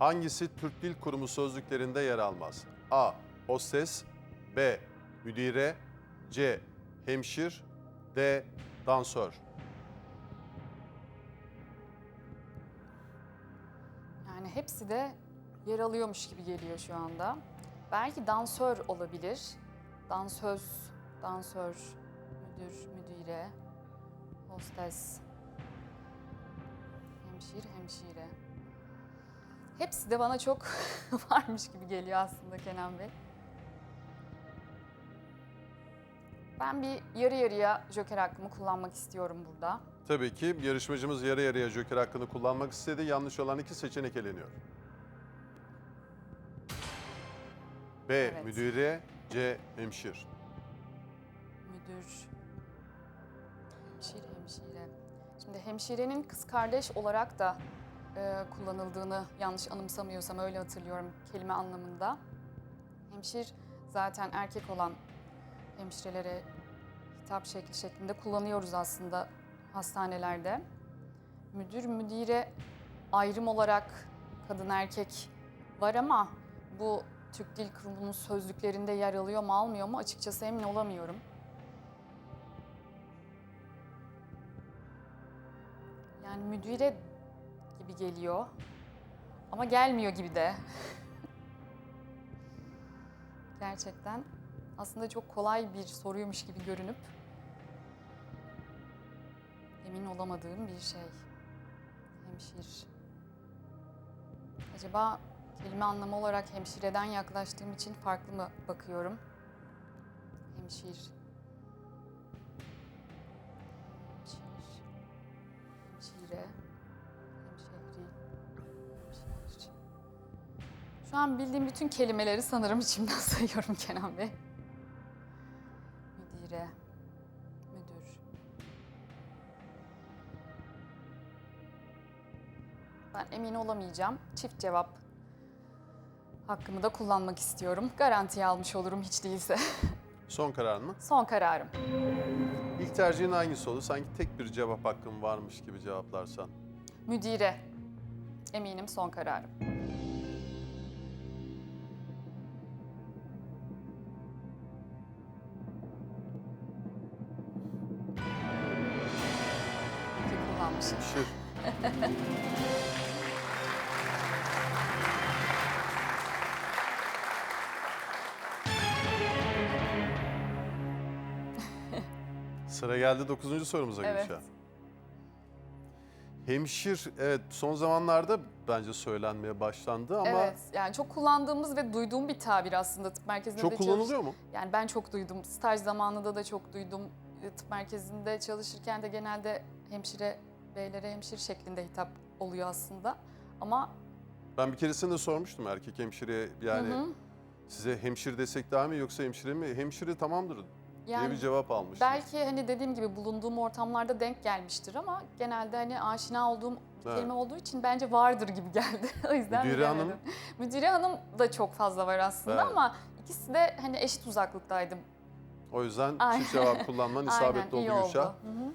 Hangisi Türk Dil Kurumu sözlüklerinde yer almaz? A. Hostes B. Müdire C. Hemşir D. Dansör Yani hepsi de yer alıyormuş gibi geliyor şu anda. Belki dansör olabilir. Dansöz, dansör, müdür, müdire, hostes, hemşir, hemşire. Hepsi de bana çok varmış gibi geliyor aslında Kenan Bey. Ben bir yarı yarıya joker hakkımı kullanmak istiyorum burada. Tabii ki yarışmacımız yarı yarıya joker hakkını kullanmak istedi. Yanlış olan iki seçenek eleniyor. B. Evet. Müdire C. Hemşir müdür, hemşire, hemşire. Şimdi hemşirenin kız kardeş olarak da e, kullanıldığını yanlış anımsamıyorsam öyle hatırlıyorum kelime anlamında. Hemşir zaten erkek olan hemşirelere hitap şekli şeklinde kullanıyoruz aslında hastanelerde. Müdür, müdire ayrım olarak kadın erkek var ama bu Türk Dil Kurumu'nun sözlüklerinde yer alıyor mu almıyor mu açıkçası emin olamıyorum. Yani müdüre gibi geliyor. Ama gelmiyor gibi de. Gerçekten aslında çok kolay bir soruymuş gibi görünüp emin olamadığım bir şey. Hemşir. Acaba kelime anlamı olarak hemşireden yaklaştığım için farklı mı bakıyorum? Hemşir. Hemşir. Hemşire, Şu an bildiğim bütün kelimeleri sanırım içimden sayıyorum Kenan Bey. Müdire, müdür. Ben emin olamayacağım. Çift cevap hakkımı da kullanmak istiyorum. Garantiye almış olurum hiç değilse. Son karar mı? Son kararım. İlk tercihin hangisi olur? Sanki tek bir cevap hakkın varmış gibi cevaplarsan. Müdire. Eminim son kararım. Kullanmışım. Hemşir. Sıra geldi 9. sorumuza Evet. Gülşah. Hemşir, evet son zamanlarda bence söylenmeye başlandı ama Evet, yani çok kullandığımız ve duyduğum bir tabir aslında tıp merkezinde çok de kullanılıyor mu? Yani ben çok duydum. Staj zamanında da çok duydum. E, Tıp merkezinde çalışırken de genelde hemşire beylere hemşire şeklinde hitap oluyor aslında. Ama Ben bir keresinde sormuştum erkek hemşire yani Hı hı. size hemşire desek daha mı yoksa hemşire mi? Hemşire tamamdır diye yani bir cevap almıştım. belki hani dediğim gibi bulunduğum ortamlarda denk gelmiştir ama genelde hani aşina olduğum Evet. kelime olduğu için bence vardır gibi geldi. o yüzden Müdüre bilemedim. hanım? Müdüre hanım da çok fazla var aslında Evet. ama ikisi de hani eşit uzaklıktaydım. O yüzden Aynen. çift cevap kullanman isabetli iyi oldu oldu. Gülşah. Hı hı.